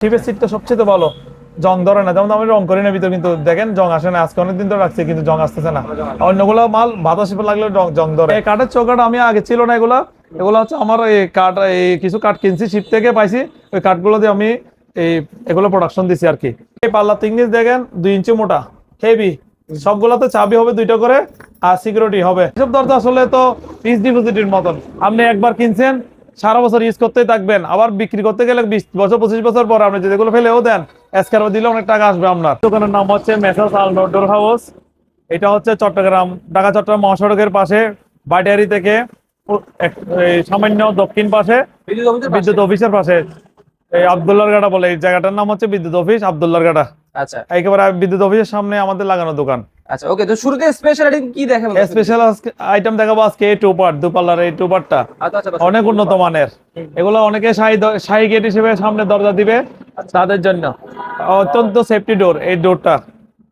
টিপের সিটটা সবচেয়ে ভালো। জং ধরে না, যেমন আমি রং করি না ভিতর, কিন্তু দেখেন জং আসে না, আজকে অনেকদিন ধরে রাখছি, কিন্তু জং আসতেছে না। অন্যগুলো মাল বাতাসে লাগলে জং ধরে। এই কাঠের চৌকাটা আমি আগে ছিল না এগুলা। এগুলো হচ্ছে আমার এই কাঠ, এই কিছু কাঠ কিনছি শিপ থেকে পাইছি। ওই কাঠগুলো দিয়ে আমি এই এগুলো প্রোডাকশন দিছি আর কি। এই পাল্লা তিংনিস দেখেন, দুই ইঞ্চি মোটা হেভি সবগুলোতে চাবি হবে দুইটা করে, আর সিকিউরিটি হবে। এসব দরজা আসলে তো পিস ডিপোজিটের মতন। আপনি একবার কিনছেন সারা বছর ইউজ করতেই থাকবেন। আবার বিক্রি করতে গেলে বিশ বছর পঁচিশ বছর পর আপনি যদি এগুলো ফেলেও দেন এসকার দিলে অনেক টাকা আসবে আপনার। দোকানের নাম হচ্ছে মেসাস আলনোডোর হাউস এটা হচ্ছে চট্টগ্রাম ঢাকা চট্টগ্রাম মহাসড়কের পাশে বাটিয়ারি থেকে এই সামান্য দক্ষিণ পাশে বিদ্যুৎ অফিসের পাশে? বিদ্যুৎ অফিসের পাশে। এই আবদুল্লার গাড়া বলে এই জায়গাটার নাম হচ্ছে বিদ্যুৎ অফিস আবদুল্লার গাড়া। আচ্ছা। একেবারে বিদ্যুৎ অফিসের সামনে আমাদের লাগানো দোকান। আচ্ছা ওকে তো শুরুতে স্পেশালিটি কি দেখাবেন স্পেশাল আইটেম দেখাবো আজকে এই টুপার দুপাল্লার এই টুপারটা আচ্ছা আচ্ছা অনেক উন্নত মানের। এগুলো অনেকে শাহী দ- গেট হিসেবে সামনে দরজা দিবে তাদের জন্য। অত্যন্ত সেফটি ডোর এই ডোরটা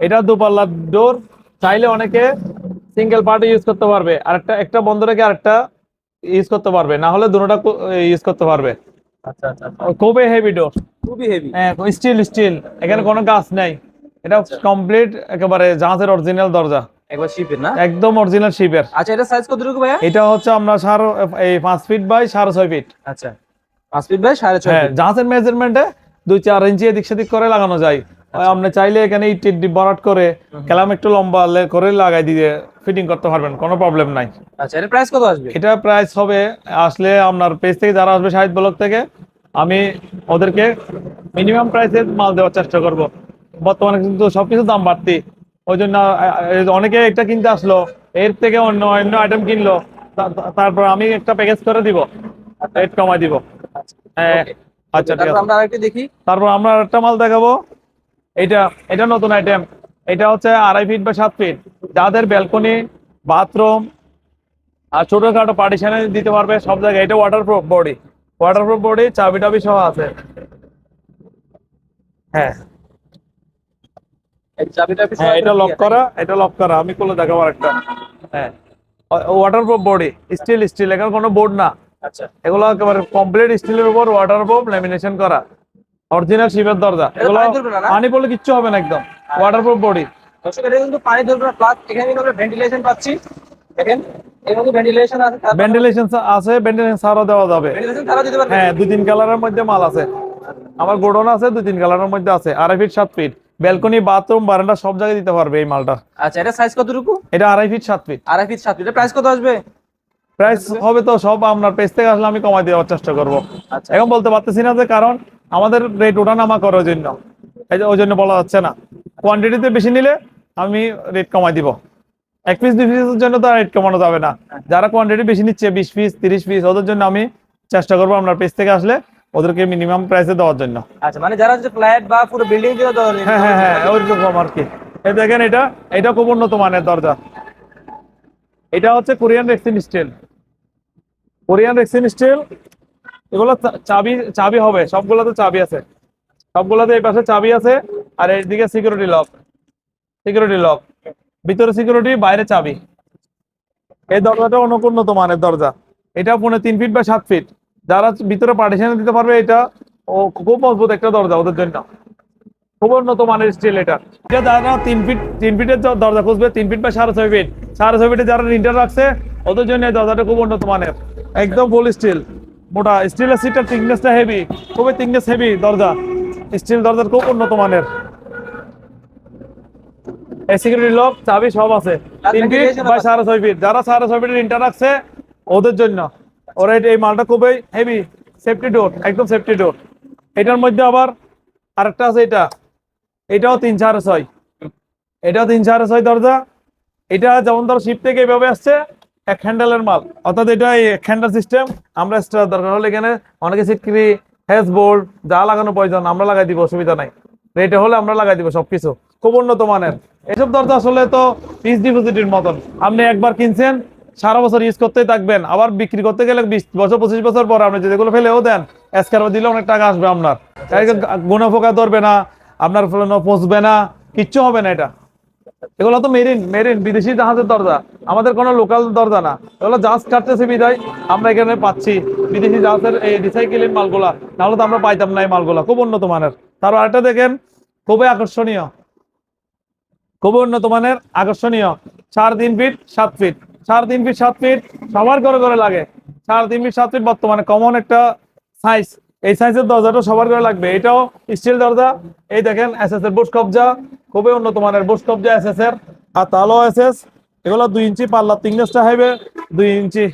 এটা দুপাল্লার ডোর চাইলে অনেকে সিঙ্গেল পার্ট ইউজ করতে পারবে। আরেকটা একটা বন্ধ রেখে আরেকটা ইউজ করতে পারবে। না হলে দুটোটা ইউজ করতে পারবে। আচ্ছা আচ্ছা খুবই হেভি ডোর খুবই হেভি হ্যাঁ স্টিল স্টিল এখানে কোনো গাছ নাই। এটা কমপ্লিট একেবারে জাহাজের অরিজিনাল দরজা। একবার শিপের না? একদম অরিজিনাল শিপের আচ্ছা এটা সাইজ কতটুকু ভাইয়া? এটা হচ্ছে আমরা এই ফিট বাই আচ্ছা ফিট বাই হ্যাঁ জাহাজের মেজারমেন্টে দুই চার ইঞ্চি এদিক সেদিক করে লাগানো যায়। আপনি চাইলে এখানে বরাট করে কেলাম একটু লম্বা করে লাগাই দিয়ে ফিটিং করতে পারবেন কোনো প্রবলেম নাই। আচ্ছা এটা প্রাইস কত আসবে? এটা প্রাইস হবে আসলে আপনার পেজ থেকে যারা আসবে শাহিদ ব্লক থেকে আমি ওদেরকে মিনিমাম প্রাইসে মাল দেওয়ার চেষ্টা করব। বর্তমানে কিন্তু সবকিছু দাম বাড়তি। ওই জন্য অনেকে একটা কিনতে আসলো এর থেকে অন্য অন্য আইটেম কিনলো তারপর আমি একটা প্যাকেজ করে দিব রেট কমাই দিব। হ্যাঁ Okay. আচ্ছা ঠিক আছে। আমরা আরেকটা দেখি। তারপর আমরা একটা মাল দেখাবো। এটা এটা নতুন আইটেম এটা হচ্ছে আড়াই ফিট বা সাত ফিট যাদের ব্যালকনি বাথরুম আর ছোটখাটো পার্টিশনে দিতে পারবে সব জায়গায়। এটা ওয়াটারপ্রুফ বডি ওয়াটারপ্রুফ বডি চাবি টাবি সহ আছে। হ্যাঁ। হ্যাঁ এটা লক করা এটা লক করা। আমি খুলে দেখাবো একটা হ্যাঁ। ওয়াটারপ্রুফ বডি স্টিল স্টিল এখানে কোনো বোর্ড না। আচ্ছা। এগুলো একেবারে কমপ্লিট স্টিলের উপর ওয়াটারপ্রুফ ল্যামিনেশন করা। অরিজিনাল দরজা। এগুলো পানি পড়লে কিচ্ছু হবে না একদম। ওয়াটারপ্রুফ বডি দর্শক কিন্তু পানি ধরবে প্লাস এখানে কিন্তু ভেন্টিলেশন পাচ্ছি। দেখেন এর ভেন্টিলেশন আছে ভেন্টিলেশন দেওয়া যাবে। হ্যাঁ দুই তিন কালারের মধ্যে মাল আছে। আমার গোডাউন আছে দুই তিন কালারের মধ্যে আছে। আড়াই ফিট সাত ফিট ব্যালকনি বাথরুম বারান্দা সব জায়গায় দিতে পারবে এই মালটা। আচ্ছা এটা সাইজ কতটুকু? এটা আড়াই ফিট সাত ফিট আড়াই ফিট সাত ফিট প্রাইস কত আসবে? প্রাইস হবে তো সব আপনার পেজ থেকে আসলে আমি কমাই দেওয়ার চেষ্টা করব। আচ্ছা। এখন বলতে পারতেছি না যে কারণ আমাদের রেট ওঠানামা করে ওই জন্য। এই যে ওই জন্য বলা যাচ্ছে না। কোয়ান্টিটিতে বেশি নিলে আমি রেট কমাই দিব। এক পিস দুই পিসের জন্য তো রেট কমানো যাবে না। যারা কোয়ান্টিটি বেশি নিচ্ছে বিশ পিস তিরিশ পিস ওদের জন্য আমি চেষ্টা করব আপনার পেজ থেকে আসলে ওদেরকে মিনিমাম প্রাইসে দেওয়ার জন্য। আচ্ছা মানে যারা হচ্ছে ফ্ল্যাট বা পুরো বিল্ডিং জন্য। দরকার হ্যাঁ হ্যাঁ হ্যাঁ ওইরকম আর কি। এই দেখেন এটা এটা খুব উন্নত মানের দরজা। এটা হচ্ছে Korean rexine steel Korean rexine steel এগুলো চাবি চাবি হবে সবগুলোতে চাবি আছে। সবগুলোতে এই পাশে চাবি আছে আর এইদিকে সিকিউরিটি লক সিকিউরিটি লক ভিতরে সিকিউরিটি বাইরে চাবি। এই দরজাটা অনেক উন্নত মানের দরজা। এটা পনেরো তিন ফিট বা সাত ফিট যারা ভিতরে পার্টিশন দিতে পারবে এটা ও খুব মজবুত একটা দরজা ওদের জন্য। খুব উন্নত মানের স্টিল এটা। এটা যারা তিন ফিট তিন ফিটের দরজা খুঁজবে তিন ফিট বা সাড়ে ছয় ফিট সাড়ে ছয় ফিটে যারা রিন্টার রাখছে ওদের জন্য এই দরজাটা খুব উন্নত মানের। একদম ফুল স্টিল মোটা। স্টিলের সিটটার থিকনেসটা হেভি খুবই থিকনেস হেভি দরজা। স্টিল দরজার খুব উন্নত মানের। সিকিউরিটি লক চাবি সব আছে। তিন ফিট বা সাড়ে ছয় ফিট যারা সাড়ে ছয় ফিটের ইন্টার রাখছে ওদের জন্য। ওরা এই মালটা খুবই হেভি সেফটি ডোর একদম সেফটি ডোর এটার মধ্যে আবার আরেকটা আছে এটা। এটাও তিন সাড়ে ছয়। এটাও তিন সাড়ে ছয় দরজা। এটা যেমন ধরো শিপ থেকে এইভাবে আসছে, এক হ্যান্ডেলের মাল। অর্থাৎ এটা এক হ্যান্ডেল সিস্টেম আমরা extra দরকার হলে এখানে অনেকে সিটক্রি হেস বোর্ড যা লাগানো প্রয়োজন, আমরা লাগাই দিব, অসুবিধা নাই। রেটে হলে আমরা লাগাই দিব সবকিছু। খুব উন্নত মানের। এসব দরজা আসলে তো পিস ডিপোজিটের মতন। আপনি একবার কিনছেন সারা বছর ইউজ করতেই থাকবেন। আবার বিক্রি করতে গেলে বিশ বছর, পঁচিশ বছর পর আপনি যদি এগুলো ফেলেও দেন এসকার দিলে অনেক টাকা আসবে আপনার। গুণা ফোকা ধরবে না, আপনার পচবে না, কিচ্ছু হবে না এটা। এগুলো তো মেরিন মেরিন বিদেশি জাহাজের দরজা। আমাদের কোনো লোকাল দরজা না। এগুলো জাহাজ কাটতেছে বিদায়। আমরা এখানে পাচ্ছি বিদেশি জাহাজের এই রিসাইকেলিং মালগুলা। নাহলে তো আমরা পাইতাম না এই মালগুলা। খুব উন্নত মানের। তারপর আরেকটা দেখেন, খুবই আকর্ষণীয়। খুবই উন্নত মানের, আকর্ষণীয়। চার তিন ফিট সাত ফিট চার তিন ফিট সাত ফিট সবার ঘরে ঘরে লাগে। চার তিন ফিট সাত ফিট বর্তমানে কমন একটা সাইজ এই সাইজের দরজাটা সবার ঘরে লাগবে। এটাও স্টিল দরজা। এই দেখেন এস এস এর বুশ কবজা। খুবই উন্নত মানের বুশ কবজা এস এস এর। আর তালো এস এস এগুলো দুই ইঞ্চি পাল্লা তিংনেসটা হবে দুই ইঞ্চি।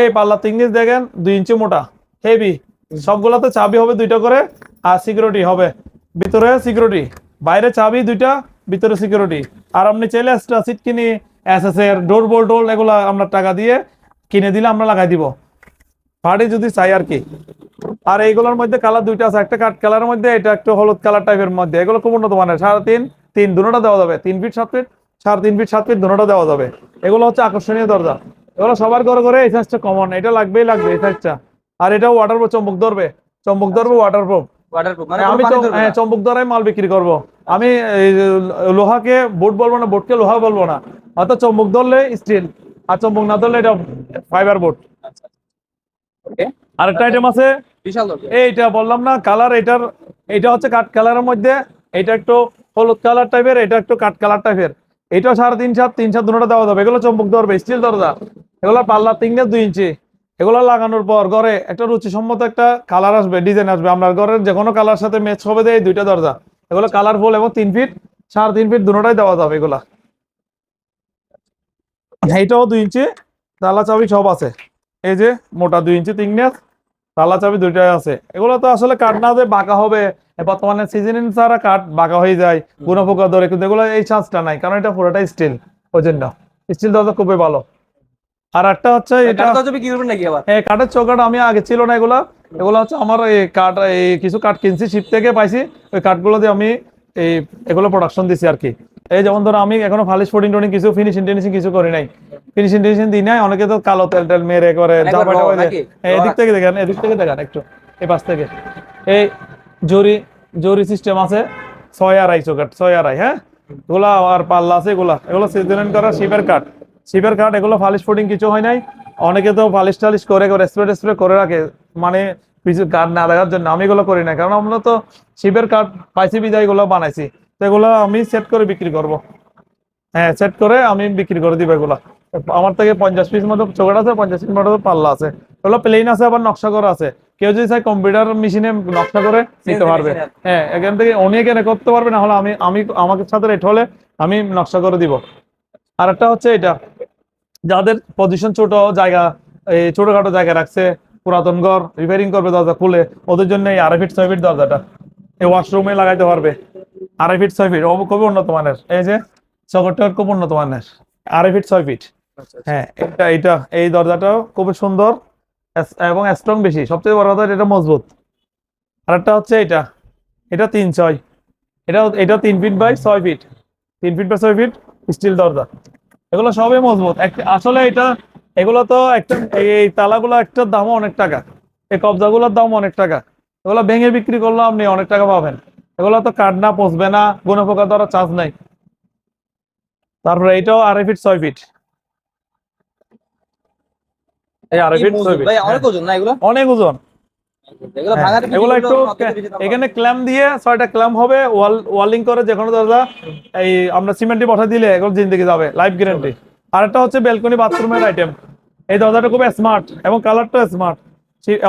এই পাল্লা তিংনেস দেখেন, দুই ইঞ্চি মোটা। হেভি সবগুলোতে চাবি হবে দুইটা করে, আর সিকিউরিটি হবে। ভিতরে সিকিউরিটি বাইরে চাবি দুইটা, ভিতরে সিকিউরিটি আর আপনি চাইলে এক্সট্রা সিট কিনি এস এস এর ডোর বোল টোল এগুলো আমরা টাকা দিয়ে কিনে দিলে আমরা লাগাই দিব। পার্টি যদি চাই আর কি। আর এইগুলোর মধ্যে কালার দুইটা আছে, একটা কাঠ কালারের মধ্যে, এটা একটু হলুদ কালার টাইপের মধ্যে। এগুলো খুব উন্নত মানের, সাড়ে তিন তিন দুটোটা দেওয়া যাবে। তিন ফিট সাত ফিট সাড়ে তিন ফিট সাত ফিট দুটোটা দেওয়া যাবে। এগুলো হচ্ছে আকর্ষণীয় দরজা। এগুলো সবার ঘরে ঘরে এই সাইজটা কমন এটা লাগবেই লাগবে এই সাইজটা আর এটা ওয়াটার চম্বক ধরবে। চম্বক ধরবে ওয়াটার প্রুফ আমি ধরবে হ্যাঁ, না। চম্বক দ্বারাই মাল বিক্রি করব। আমি লোহাকে বোট বলব না বোটকে লোহা বলব না। অর্থাৎ চম্বক ধরলে স্টিল আর চম্বক না ধরলে এটা ফাইবার বোট। আচ্ছা ওকে আরেকটা আইটেম আছে। এইটা বললাম না কালার এটার এটা হচ্ছে কাঠ কালারের মধ্যে এটা একটু হলুদ কালার টাইপের এটা একটু কাঠ কালার টাইপের এটা সাড়ে তিন সাত তিন সাত দুটোটা দেওয়া যাবে। এগুলো চম্বক ধরবে স্টিল দরজা এগুলো পাল্লা তিন দুই ইঞ্চি এগুলো লাগানোর পর ঘরে একটা রুচিসম্মত একটা কালার আসবে ডিজাইন আসবে। আপনার ঘরের যে কোনো কালার সাথে ম্যাচ হবে এই দুইটা দরজা। এগুলো কালারফুল এবং তিন ফিট সাড়ে তিন ফিট দুটোটাই দেওয়া যাবে এগুলা। এইটাও দুই ইঞ্চি, তালা চাবি সব আছে। এই যে মোটা দুই ইঞ্চি তিন তিননেস তালা চাবি দুইটাই আছে। এগুলো তো আসলে কাঠ না যে বাঁকা হবে। বর্তমানে সিজনিং ছাড়া কাঠ বাঁকা হয়ে যায় গুণ পোকা ধরে, কিন্তু এগুলো এই চান্সটা নাই, কারণ এটা পুরোটাই স্টিল ওই জন্য। স্টিল দরজা খুবই ভালো। আর একটা হচ্ছে এটা এটা তো কি করবেন নাকি আবার? এই কাঠের চৌকাঠ আমি আগে ছিল না এগুলা। এগুলো হচ্ছে আমার এই কাঠ এই কিছু কাঠ কিনছি শিপ থেকে পাইছি। ওই কাঠগুলো দিয়ে আমি এই এগুলো প্রোডাকশন দিছি আর কি। এই যেমন ধরো আমি এখনও ফালিশ ফোডিং টোডিং কিছু ফিনিশিং টিনিশিং কিছু করি নাই। ফিনিশিং টিনিশিং দিই নাই অনেকে তো কালো তেল টেল মেরে করে এদিক থেকে দেখেন এদিক থেকে দেখেন একটু এই পাশ থেকে। এই জরি জরি সিস্টেম আছে ছয় আড়াই চৌকাঠ ছয় আড়াই হ্যাঁ? এগুলা আর পাল্লা আছে এগুলা। এগুলো সিজনিং করা শিপের কাঠ। শিপের কাঠ এগুলো ফালিশ ফোডিং কিছু হয় নাই। অনেকে তো ফালিশ টালিশ করে করে স্প্রে স্প্রে করে রাখে। মানে কিছু কাঠ না দেখার জন্য আমি এগুলো করি না। কারণ আমরা তো শিপের কাঠ পাইছি বিদায় এগুলো বানাইছি। তো এগুলো আমি সেট করে বিক্রি করব। হ্যাঁ সেট করে আমি বিক্রি করে দিব এগুলা। আমার থেকে পঞ্চাশ পিস মতো চোখট আছে পঞ্চাশ পিস মতো পাল্লা আছে। এগুলো প্লেন আছে আবার নকশা করা আছে। কেউ যদি চাই কম্পিউটার মেশিনে নকশা করে নিতে পারবে। হ্যাঁ এখান থেকে উনি এখানে করতে পারবে না হলে আমি আমি আমাকে সাথে রেট হলে আমি নকশা করে দিব। আর একটা হচ্ছে এটা। যাদের পজিশন ছোট জায়গা এই ছোটখাটো জায়গা রাখছে পুরাতন ঘর রিপেয়ারিং করবে দরজা খুলে ওদের জন্য এই আড়াই ফিট ছয় ফিট দরজাটা। এই ওয়াশরুমে লাগাইতে পারবে। আড়াই ফিট ছয় ফিট ও খুবই উন্নত মানের। এই যে চকরটা খুব উন্নত মানের। আড়াই ফিট ছয় ফিট হ্যাঁ এটা এটা এই দরজাটাও খুবই সুন্দর এবং স্ট্রং বেশি। সবচেয়ে বড় কথা এটা মজবুত। আরেকটা হচ্ছে এটা। এটা তিন ছয়। এটা এটা তিন ফিট বাই ছয় ফিট তিন ফিট বাই ছয় ফিট স্টিল দরজা। এগুলো সবই মজবুত। আসলে এটা এগুলো তো একটা এই- তালাগুলো একটা দামও অনেক টাকা। এই কবজাগুলোর দাম অনেক টাকা। এগুলো ভেঙে বিক্রি করলে আপনি অনেক টাকা পাবেন। এগুলো তো কাঠ না পচবে না কোনো পোকা ধরা চার্জ নাই। তারপরে এটাও আড়াই ফিট ছয় ফিট। এই আড়াই ফিট ছয় ফিট। অনেক ওজন না এগুলো? অনেক ওজন। এগুলো হ্যাঁ, একটু এখানে ক্ল্যাম দিয়ে ছয়টা ক্ল্যাম হবে ওয়াল ওয়ালিং করে যে কোনো দরজা এই আমরা সিমেন্টে পাঠিয়ে দিলে এগুলো জিন্দিগি যাবে লাইফ গ্যারান্টি। আর একটা হচ্ছে বেলকনি বাথরুমের আইটেম এই দরজাটা খুব স্মার্ট এবং কালারটা স্মার্ট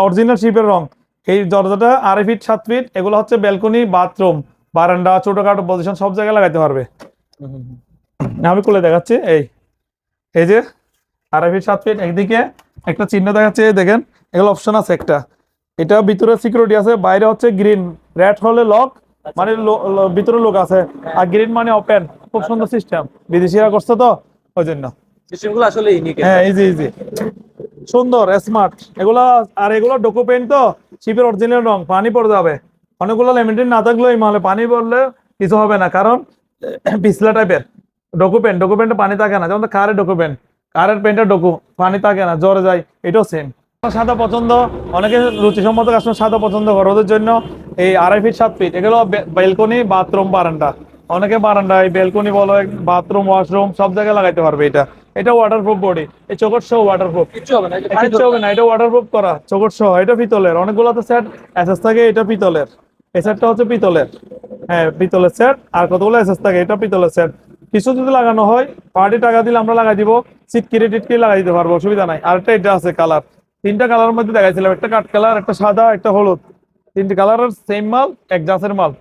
অরিজিনাল শিপের রং। এই দরজাটা আড়াই ফিট সাত ফিট এগুলো হচ্ছে বেলকনি বাথরুম বারান্দা ছোটখাটো পজিশন সব জায়গায় লাগাইতে পারবে। আমি খুলে দেখাচ্ছি এই। এই যে আড়াই ফিট সাত ফিট একদিকে একটা চিহ্ন দেখাচ্ছে দেখেন এগুলো অপশন আছে একটা। এটা ভিতরে সিকিউরিটি আছে বাইরে হচ্ছে গ্রিন রেড হলে লক মানে ভিতরে লোক আছে। আর গ্রিন মানে ওপেন খুব সুন্দর সিস্টেম বিদেশিরা করছে তো ওই জন্য সিস্টেমগুলো আসলে ইউনিক হ্যাঁ ইজি ইজি সুন্দর স্মার্ট এগুলা আর এগুলো তো শিপের অরিজিনাল রং পানি পড়ে যাবে। অনেকগুলো না থাকলেও এই মালে পানি পড়লে কিছু হবে না। কারণ পিছলা টাইপের পানি থাকে না। যেমন কারের কারের পেন্টের ডকু পানি থাকে না জ্বরে যায়। এটাও সেম সাদা পছন্দ। অনেকে রুচিসম্মত কাস্টমার সাদা পছন্দ করে। ওদের জন্য এই আড়াই ফিট সাত ফিট এগুলো বেলকনি বাথরুম বারান্দা। অনেকে বারান্দায় বেলকনি বলো বাথরুম ওয়াশরুম সব জায়গায় লাগাইতে পারবে এটা। এটা ওয়াটারপ্রুফ বডি এই চোখর সহ ওয়াটারপ্রুফ কিচ্ছু হবে না এই কিচ্ছু হবে না এটা ওয়াটারপ্রুফ করা চোখর সহ। এটা পিতলের। অনেকগুলো তো সেট এসএস থাকে এটা পিতলের। এই সেটটা হচ্ছে পিতলের। হ্যাঁ পিতলের সেট আর কতগুলো এসএস থাকে এটা পিতলের সেট কিছু যদি লাগানো হয় পার্টি টাকা দিলে আমরা লাগাই দিব সিটকিরি টিটকিরি লাগাই দিতে পারব অসুবিধা নাই। আরেকটা এটা আছে কালার তিনটা কালারের মধ্যে দেখাইছিলাম, একটা কাঠ কালার, একটা সাদা, একটা হলুদ। তিনটে কালারের সেম মাল, এক জাসের মাল।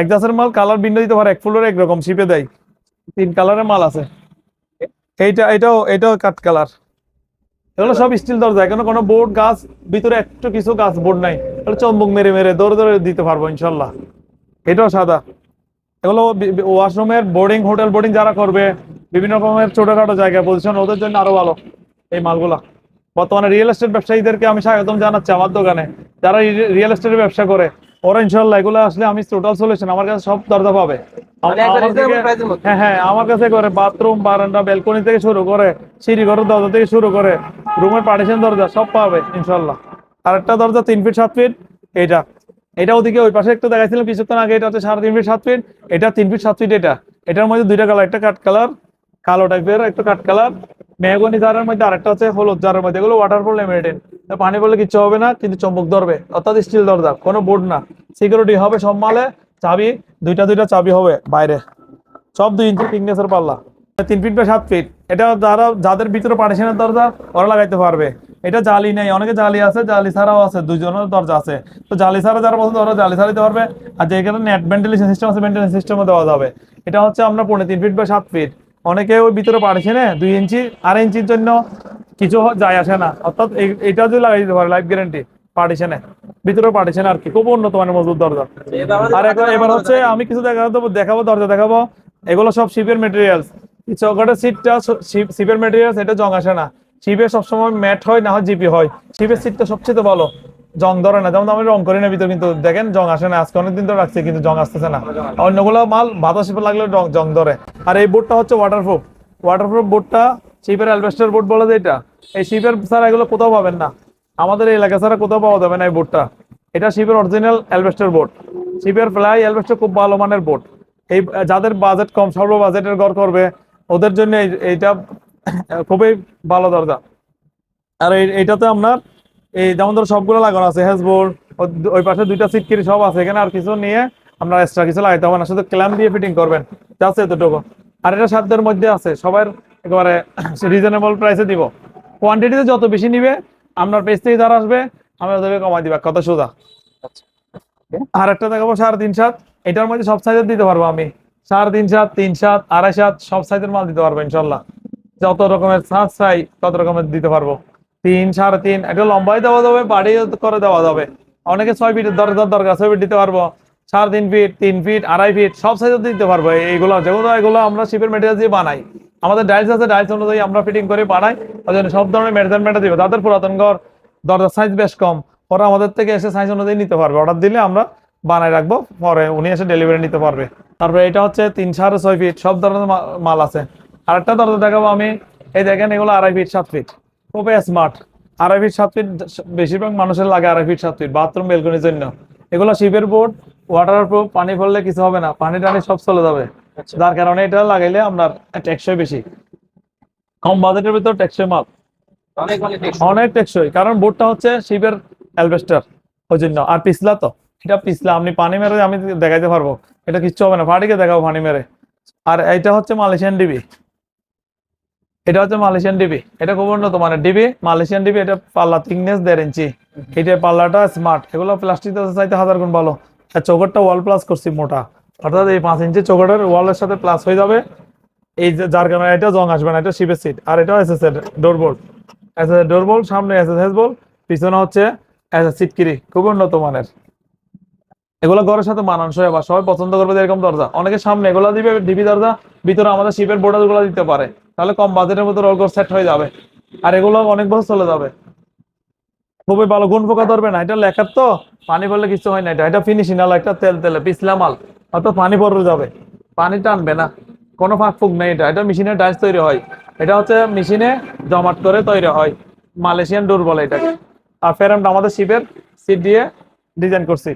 এক জাসের মাল কালার ভিন্ন দিতে পারে, এক ফুলের একরকম শিপে দেয়। তিন কালারের মাল আছে। এইটা, এটাও এটাও কাঠ কালার। এগুলো সব স্টিল দরজা, এখানে কোনো বোর্ড গাছ, ভিতরে একটু কিছু গাছ বোর্ড নাই। চম্বুক মেরে মেরে, দৌড়ে দৌড়ে দিতে পারব, ইনশাল্লাহ। এটাও সাদা। এগুলো ওয়াশরুমের বোর্ডিং হোটেল বোর্ডিং যারা করবে, বিভিন্ন রকমের ছোটখাটো জায়গায় পজিশন ওদের জন্য আরও ভালো এই মালগুলা। বর্তমানে রিয়েল এস্টেট ব্যবসায়ীদেরকে আমি স্বাগতম জানাচ্ছি আমার দোকানে। যারা রিয়েল এস্টেটের ব্যবসা করে ওরা ইনশাল্লাহ এগুলো আসলে আমি টোটাল সলিউশন আমার কাছে সব দরজা পাবে। মানে। হ্যাঁ হ্যাঁ আমার কাছে করে বাথরুম বারান্দা বেলকনি থেকে শুরু করে সিঁড়ি ঘরের দরজা থেকে শুরু করে রুমের পার্টিশন দরজা সব পাবে ইনশাল্লাহ আর একটা দরজা তিন ফিট সাত ফিট এইটা। এটা ওদিকে ওই পাশে একটু দেখাইছিলাম কিছুক্ষণ আগে এটা হচ্ছে সাড়ে তিন ফিট সাত ফিট এটা তিন ফিট সাত ফিট এটা। এটার মধ্যে দুইটা কালার একটা কাঠ কালার কালো টাইপের একটা কাঠ কালার মেহগনি জারের মধ্যে আরেকটা হচ্ছে হলুদ জারের মধ্যে। এগুলো ওয়াটারফল লেমিনেটেড পানি পড়লে কিচ্ছু হবে না, কিন্তু চম্বক ধরবে। অর্থাৎ স্টিল দরজা, কোনো বোর্ড না। সিকিউরিটি হবে সব মালে, চাবি, দুইটা দুইটা চাবি হবে বাইরে। সব দুই ইঞ্চি থিকনেসের পাল্লা। তিন ফিট বা সাত ফিট এটা যারা, যাদের ভিতরে পার্টিশনের দরজা, ওরা লাগাইতে পারবে। এটা জালি নেই। অনেকে জালি আছে, জালি ছাড়াও আছে দুজনের দরজা আছে। তো জালি ছাড়া যারা পছন্দ, ওরা জালি ছাড়া দিতে পারবে। আর যেখানে নেট ভেন্টিলেশন সিস্টেম আছে ভেন্টিলেশন সিস্টেমও দেওয়া যাবে। এটা হচ্ছে আমরা পনেরো তিন ফিট বা সাত ফিট অনেকে ওই ভিতরে পার্টিশনে দুই ইঞ্চি, আড়াই ইঞ্চির জন্য কিছু যায় আসে না। অর্থাৎ এটা যদি লাগাই দিতে পারে লাইফ গ্যারেন্টি পার্টিশনে ভিতরে পার্টিশন আর কি, খুব উন্নত মানের মজবুত দরজা। আর এবার হচ্ছে আমি কিছু দেখাবো দেখাবো দরজা দেখাবো। এগুলো সব শিপের মেটেরিয়ালস চৌকাটের সিটটা শিপের মেটেরিয়ালস এটা জং আসে না। শিপে সবসময় ম্যাট হয়, না হয় জিপি হয়। শিপের সিটটা সবচেয়ে ভালো। জং ধরে না, যেমন আমি রং করি না, ভিতরে কিন্তু দেখেন জং আসে না, আজকে অনেকদিন তো রাখছে, কিন্তু জং আসতেছে না। অন্যগুলো মাল বাতাস লাগলে রং জং ধরে। আর এই বোর্ডটা হচ্ছে ওয়াটারপ্রুফ ওয়াটারপ্রুফ বোর্ডটা শিপের অ্যালবেস্টার বোর্ড বলে এটা। এই শিপের ছাড়া এগুলো কোথাও পাবেন না। আমাদের এই এলাকা ছাড়া কোথাও পাওয়া যাবে না এই বোর্ডটা এটা শিপের অরিজিনাল অ্যালবেস্টার বোর্ড শিপের ফ্লাই অ্যালবেস্টার খুব ভালো মানের বোর্ড এই, যাদের বাজেট কম, সর্ব বাজেটের ঘর করবে, ওদের জন্য এই- এইটা খুবই ভালো দরজা। আর এই- এইটাতে আপনার এই যেমন ধরো সবগুলো লাগানো আছে হ্যাজবোর্ড ওই পাশে দুইটা সিট কিরি সব আছে এখানে আর কিছু নিয়ে আপনার এক্সট্রা কিছু লাগাইতে হবে না শুধু ক্ল্যাম্প দিয়ে ফিটিং করবেন যাচ্ছে এতটুকু। আর এটা সাধ্যের মধ্যে আছে সবার একেবারে রিজনেবল প্রাইসে দিব। কোয়ান্টিটিতে যত বেশি নিবে আপনার পেজ থেকে যারা আসবে আমি ওদেরকে কমাই দিবা কত সোজা। আর একটা দেখাবো সাড়ে তিন সাত। এটার মধ্যে সব সাইজের দিতে পারব আমি। সাড়ে তিন সাত তিন সাত আড়াই সাত সব সাইজের মাল দিতে পারব ইনশাল্লাহ। যত রকমের সাত চাই তত রকমের দিতে পারব। তিন, সাড়ে তিন এটা লম্বাই দেওয়া যাবে বাড়ি করে দেওয়া যাবে। অনেকে ছয় ফিটের দরকার দরকার ছয় ফিট দিতে পারব। সাড়ে তিন ফিট তিন ফিট আড়াই ফিট সব সাইজের দিতে পারব। এইগুলো, যেগুলো এগুলো আমরা শিপের মেটেরিয়াল দিয়ে বানাই। আমাদের ডাইলস আছে ডাইলস অনুযায়ী আমরা ফিটিং করে বানাই। ওই জন্য সব ধরনের মেজারমেন্ট দিব। তাদের পুরাতন ঘর, দরজার সাইজ বেশ কম। ওরা আমাদের থেকে এসে সাইজ অনুযায়ী নিতে পারবে। অর্ডার দিলে আমরা বানাই রাখব। পরে উনি এসে ডেলিভারি নিতে পারবে। তারপরে এটা হচ্ছে তিন, সাড়ে ছয় ফিট সব ধরনের মাল আছে। আরেকটা দরজা দেখাবো আমি। এই দেখেন এগুলো আড়াই ফিট সাত ফিট খুবই স্মার্ট আড়াই ফিট সাত ফিট বেশিরভাগ মানুষের লাগে আড়াই ফিট সাত ফিট বাথরুম বেলকনির জন্য। এগুলো শিপের বোর্ড ওয়াটার প্রুফ পানি পড়লে কিছু হবে না পানি টানি সব চলে যাবে। যার কারণে এটা লাগাইলে আপনার টেকসই বেশি। কম বাজেটের ভিতর টেকসই মাল। অনেক অনেক টেকসই। অনেক টেকসই কারণ বোর্ডটা হচ্ছে শিপের অ্যালবেস্টার ওই জন্য। আর পিছলা তো এটা পিছলা আপনি পানি মেরে আমি দেখাইতে পারব। এটা কিচ্ছু হবে না ফাটিকে দেখাবো পানি মেরে। আর এটা হচ্ছে মালয়েশিয়ান ডিবি এটা হচ্ছে মালয়েশিয়ান ডিবি এটা খুব উন্নত মানে ডিবি মালয়েশিয়ান ডিবি এটা পাল্লা থিকনেস দেড় ইঞ্চি এটা পাল্লাটা স্মার্ট এগুলো প্লাস্টিক চাইতে হাজার গুণ ভালো। আর চৌকটটা ওয়াল প্লাস করছি মোটা। অর্থাৎ এই পাঁচ ইঞ্চি চৌকটের ওয়ালের সাথে প্লাস হয়ে যাবে। এই যে যার কারণে এটা জং আসবে না, এটা শিপের সিট আর এটা এস এস এর ডোরবোর্ড এস এস ডোরবোর্ড সামনে এস এস এস বল পিছনে হচ্ছে এস এস সিটকিরি খুব উন্নত মানের। এগুলো ঘরের সাথে মানানসই আবার সবাই পছন্দ করবে এরকম দরজা। অনেকে সামনে এগুলো দিবে ডিবি দরজা। ভিতরে আমাদের শিপের বোর্ডারগুলো দিতে পারে। তাহলে কম বাজেটের মধ্যে রোল সেট হয়ে যাবে। আর এগুলো অনেক বছর চলে যাবে। খুবই ভালো, গুণ পোকা ধরবে না। এটা লেখার তো, পানি পড়লে কিছু হয় না এটা। এটা ফিনিশিং আলো, একটা তেল তেলে, পিছলা মাল। অর্থাৎ পানি পড়ে যাবে। পানি টানবে না। কোনো ফাঁক ফুক নেই এটা। এটা মেশিনে ডাইস তৈরি হয়। এটা হচ্ছে মেশিনে জমাট করে তৈরি হয়। মালয়েশিয়ান ডোর বলে এটাকে। আর ফেরামটা আমাদের শিপের সিট দিয়ে ডিজাইন করছি।